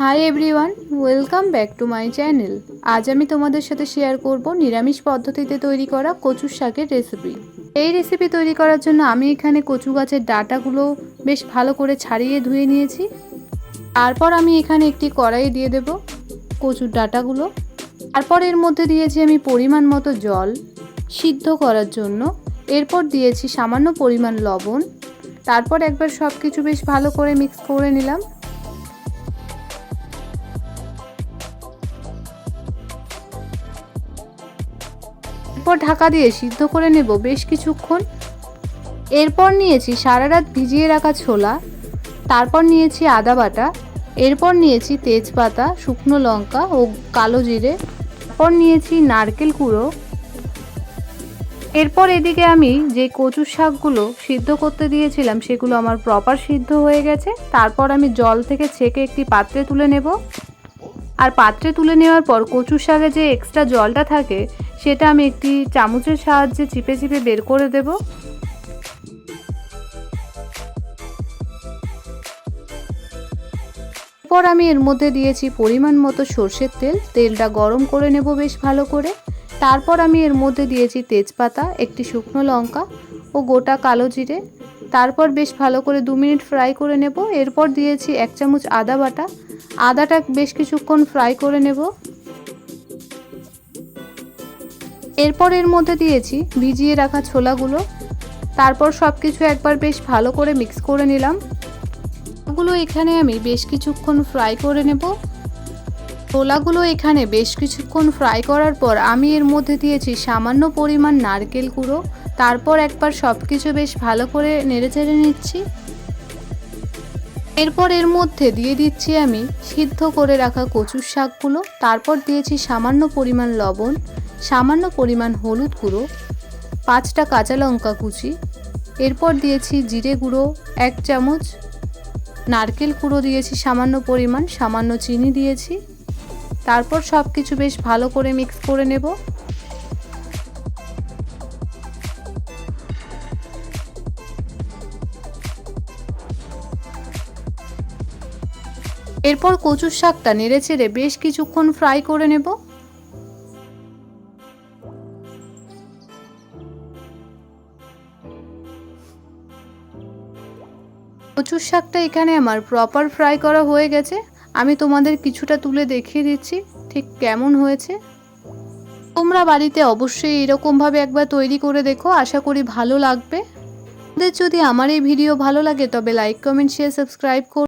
Hi everyone welcome back to my channel আজ আমি তোমাদের সাথে শেয়ার করব নিরামিষ পদ্ধতিতে তৈরি করা কচুর শাকের রেসিপি এই রেসিপি তৈরি করার জন্য আমি এখানে কচু গাছের ডাটাগুলো বেশ ভালো করে ছাড়িয়ে ধুয়ে নিয়েছি। তারপর আমি এখানে একটি কড়াই দিয়ে দেব কচুর ডাটাগুলো। তারপর এর মধ্যে দিয়েছি আমি পরিমাণ মতো জল সিদ্ধ করার জন্য। এরপর দিয়েছি সামান্য পরিমাণ লবণ। তারপর একবার সব কিছু বেশ ভালো করে মিক্স করে নিলাম। এরপর ঢাকা দিয়ে সিদ্ধ করে নেব বেশ কিছুক্ষণ। এরপর নিয়েছি সারা রাত ভিজিয়ে রাখা ছোলা, তারপর নিয়েছি আদা বাটা, এরপর নিয়েছি তেজপাতা, শুকনো লঙ্কা ও কালো জিরে, তারপর নিয়েছি নারকেল কুড়ো। এরপর এদিকে আমি যে কচুর শাকগুলো সিদ্ধ করতে দিয়েছিলাম সেগুলো আমার প্রপার সিদ্ধ হয়ে গেছে। তারপর আমি জল থেকে ছেঁকে একটি পাত্রে তুলে নেব। আর পাত্রে তুলে নেওয়ার পর কচুর শাকে যে এক্সট্রা জলটা থাকে সেটা আমি একটি চামচের সাহায্যে চিপে চিপে বের করে দেব। এরপর আমি এর মধ্যে দিয়েছি পরিমাণ মতো সর্ষের তেল। তেলটা গরম করে নেব বেশ ভালো করে। তারপর আমি এর মধ্যে দিয়েছি তেজপাতা, একটি শুকনো লঙ্কা ও গোটা কালো জিরে। তারপর বেশ ভালো করে দু মিনিট ফ্রাই করে নেব। এরপর দিয়েছি এক চামচ আদা বাটা। আদাটা বেশ কিছুক্ষণ ফ্রাই করে নেব। এরপর এর মধ্যে দিয়েছি ভিজিয়ে রাখা ছোলাগুলো। তারপর সব কিছু একবার বেশ ভালো করে মিক্স করে নিলাম। ওগুলো এখানে আমি বেশ কিছুক্ষণ ফ্রাই করে নেব। ছোলাগুলো এখানে বেশ কিছুক্ষণ ফ্রাই করার পর আমি এর মধ্যে দিয়েছি সামান্য পরিমাণ নারকেল গুঁড়ো। তারপর একবার সব কিছু বেশ ভালো করে নেড়ে চেড়ে নিচ্ছি। এরপর এর মধ্যে দিয়ে দিচ্ছি আমি সিদ্ধ করে রাখা কচুর শাকগুলো। তারপর দিয়েছি সামান্য পরিমাণ লবণ। সামান্য পরিমাণ হলুদ গুঁড়ো, পাঁচটা কাঁচা লঙ্কা কুচি, এরপর দিয়েছি জিরে গুঁড়ো, এক চামচ নারকেল কুড়ো দিয়েছি সামান্য পরিমাণ, সামান্য চিনি দিয়েছি। তারপর সব কিছু বেশ ভালো করে মিক্স করে নেব। এরপর কচুর শাকটা নেড়ে চেড়ে বেশ কিছুক্ষণ ফ্রাই করে নেব। কচুর শাকটা এখানে আমার প্রপার ফ্রাই করা হয়ে গেছে। আমি তোমাদের কিছুটা তুলে দেখিয়ে দিচ্ছি, ঠিক কেমন হয়েছে। তোমরা বাড়িতে অবশ্যই এরকমভাবে একবার তৈরি করে দেখো, আশা করি ভালো লাগবে। যদি আমার এই ভিডিও ভালো লাগে, তবে লাইক কমেন্ট শেয়ার সাবস্ক্রাইব কর।